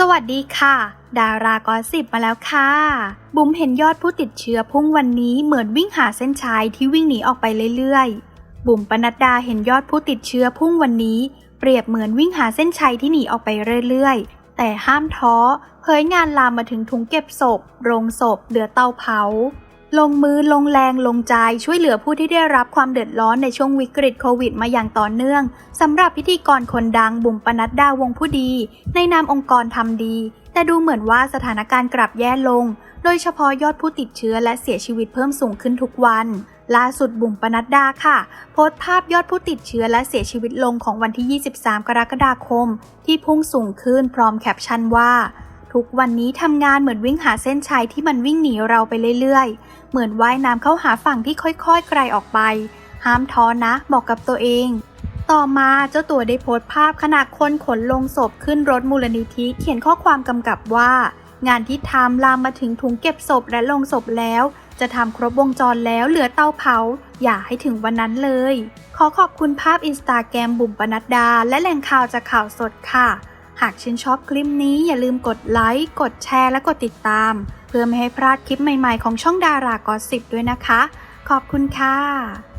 สวัสดีค่ะ ดารากอสิบมาแล้วค่ะ บุ๋มเห็นยอดผู้ติดเชื้อพุ่งวันนี้เหมือนวิ่งหาเส้นชัยที่วิ่งหนีออกไปเรื่อยๆ บุ๋มปนัดดาเห็นยอดผู้ติดเชื้อพุ่งวันนี้ เปรียบเหมือนวิ่งหาเส้นชัยที่หนีออกไปเรื่อยๆ แต่ห้ามท้อเผยงานลามมาถึงถุงเก็บศพ โรงศพเหลือเตาเผา ลงมือลงแรงลงใจช่วยเหลือผู้ที่ได้รับความเดือดร้อนในช่วงวิกฤตโควิดมาอย่างต่อเนื่องสำหรับพิธีกรคนดังบุ๋มปนัดดาวงผู้ดี ในนามองค์กรทำดี แต่ดูเหมือนว่าสถานการณ์กลับแย่ลง โดยเฉพาะยอดผู้ติดเชื้อและเสียชีวิตเพิ่มสูงขึ้นทุกวันล่าสุดบุ๋มปนัดดาค่ะ โพสต์ภาพยอดผู้ติดเชื้อและเสียชีวิตลงของวันที่ 23 กรกฎาคม ที่พุ่งสูงขึ้นพร้อมแคปชั่นว่า ทุกวันนี้ทำงานเหมือนวิ่งหาเส้นชัยที่มันวิ่งหนีเราไปเรื่อยๆ เหมือนว่ายน้ำเข้าหาฝั่งที่ค่อยๆไกลออกไป ห้ามท้อนะ บอกกับตัวเอง ต่อมาเจ้าตัวได้โพสต์ภาพขณะคนขนลงศพขึ้นรถมูลนิธิเขียนข้อความกำกับว่า งานที่ทำลามมาถึงถุงเก็บศพและลงศพแล้วจะทำครบวงจรแล้วเหลือเตาเผา อย่าให้ถึงวันนั้นเลย ขอขอบคุณภาพอินสตาแกรมบุ๋มปนัดดา และแหล่งข่าวจากข่าวสดค่ะ หากชื่นชอบคลิปนี้อย่าลืมกดไลค์ กดแชร์และกดติดตาม เพื่อไม่ให้พลาดคลิปใหม่ๆของช่องดารากอสิบด้วยนะคะ ขอบคุณค่ะ